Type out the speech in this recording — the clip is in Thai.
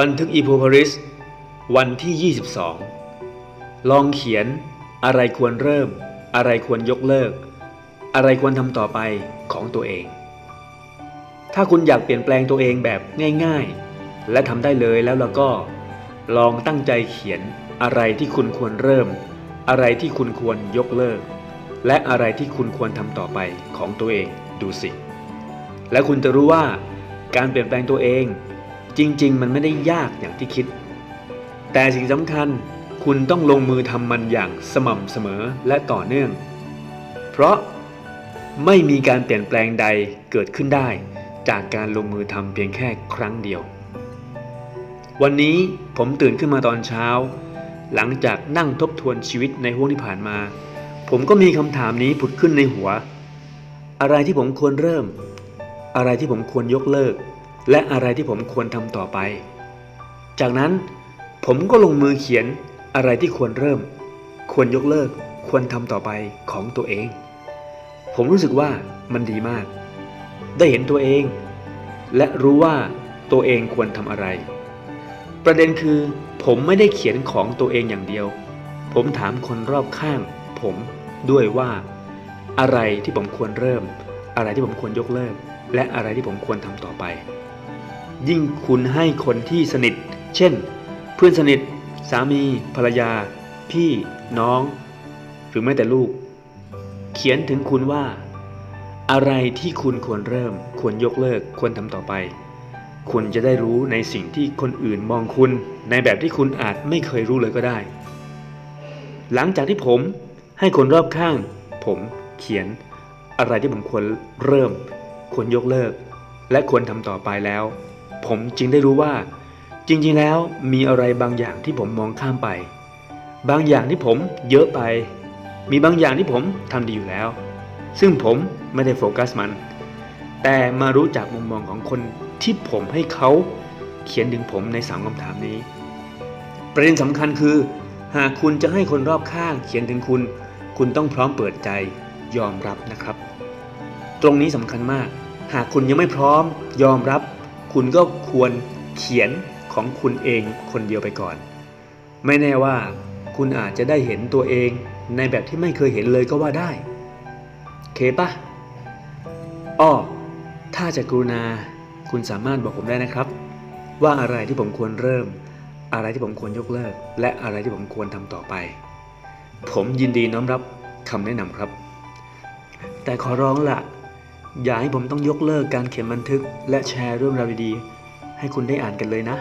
บันทึกอีโพพาริส วันที่ 22 ลองเขียนอะไรควรเริ่ม อะไรควรยกเลิก อะไรควรทำต่อไปของตัวเอง ถ้าคุณอยากเปลี่ยนแปลงตัวเองแบบง่ายๆ และทำได้เลยแล้วเราก็ลองตั้งใจเขียนอะไรที่คุณควรเริ่ม อะไรที่คุณควรยกเลิก และอะไรที่คุณควรทำต่อไปของตัวเองดูสิ และคุณจะรู้ว่าการเปลี่ยนแปลงตัวเอง จริง ๆ มันไม่ได้ยากอย่างที่คิด แต่สิ่งสำคัญคุณต้องลงมือทำมันอย่างสม่ำเสมอและต่อเนื่อง เพราะไม่มีการเปลี่ยนแปลงใดเกิดขึ้นได้ จากการลงมือทำเพียงแค่ครั้งเดียว วันนี้ผมตื่นขึ้นมาตอนเช้า หลังจากนั่งทบทวนชีวิตในห้วงที่ผ่านมา ผมก็มีคำถามนี้ผุดขึ้นในหัว อะไรที่ผมควรเริ่ม อะไรที่ผมควรยกเลิก และอะไรที่ผมควรทำต่อไป จากนั้นผมก็ลงมือเขียนอะไรที่ควรเริ่ม ควรยกเลิก ควรทำต่อไปของตัวเอง ผมรู้สึกว่ามันดีมาก ได้เห็นตัวเอง และรู้ว่าตัวเองควรทำอะไร ประเด็นคือ ผมไม่ได้เขียนของตัวเองอย่างเดียว ผมถามคนรอบข้าง ผมด้วยว่า อะไรที่ผมควรเริ่ม อะไรที่ผมควรยกเลิก และอะไรที่ผมควรทำต่อไป ยิ่งคุณให้คนที่สนิท เช่น เพื่อนสนิท สามีภรรยา พี่น้อง หรือแม้แต่ลูก เขียนถึงคุณว่า อะไรที่คุณควรเริ่ม ควรยกเลิกควรทำต่อไป คุณจะได้รู้ในสิ่งที่คนอื่นมองคุณ ในแบบที่คุณอาจไม่เคยรู้เลยก็ได้ หลังจากที่ผมให้คนรอบข้าง ผมเขียนอะไรที่ผมควรเริ่ม ควรยกเลิก และควรทำต่อไปแล้ว ผมจึงได้รู้ว่า จริงๆแล้วมีอะไรบางอย่างที่ผมมองข้ามไป บางอย่างที่ผมเยอะไป มีบางอย่างที่ผมทำดีอยู่แล้ว ซึ่งผมไม่ได้โฟกัสมัน แต่มารู้จักมุมมองของคนที่ผมให้เขาเขียนถึงผมในสามคำถามนี้ ประเด็นสำคัญคือ หากคุณจะให้คนรอบข้างเขียนถึงคุณ คุณต้องพร้อมเปิดใจยอมรับนะครับ ตรงนี้สำคัญมาก หากคุณยังไม่พร้อมยอมรับ คุณก็ควรเขียนของคุณเองคนเดียวไปก่อน ไม่แน่ว่าคุณอาจจะได้เห็นตัวเองในแบบที่ไม่เคยเห็นเลยก็ว่าได้ เคปะอ้อถ้าจะกรุณาคุณสามารถบอกผมได้นะครับ ว่าอะไรที่ผมควรเริ่ม อะไรที่ผมควรยกเลิก และอะไรที่ผมควรทำต่อไป ผมยินดีน้อมรับคำแนะนำครับ แต่ขอร้องละ อย่าให้ผมต้องยกเลิกการเขียนบันทึก และแชร์เรื่องราวดีๆ ให้คุณได้อ่านกันเลยนะ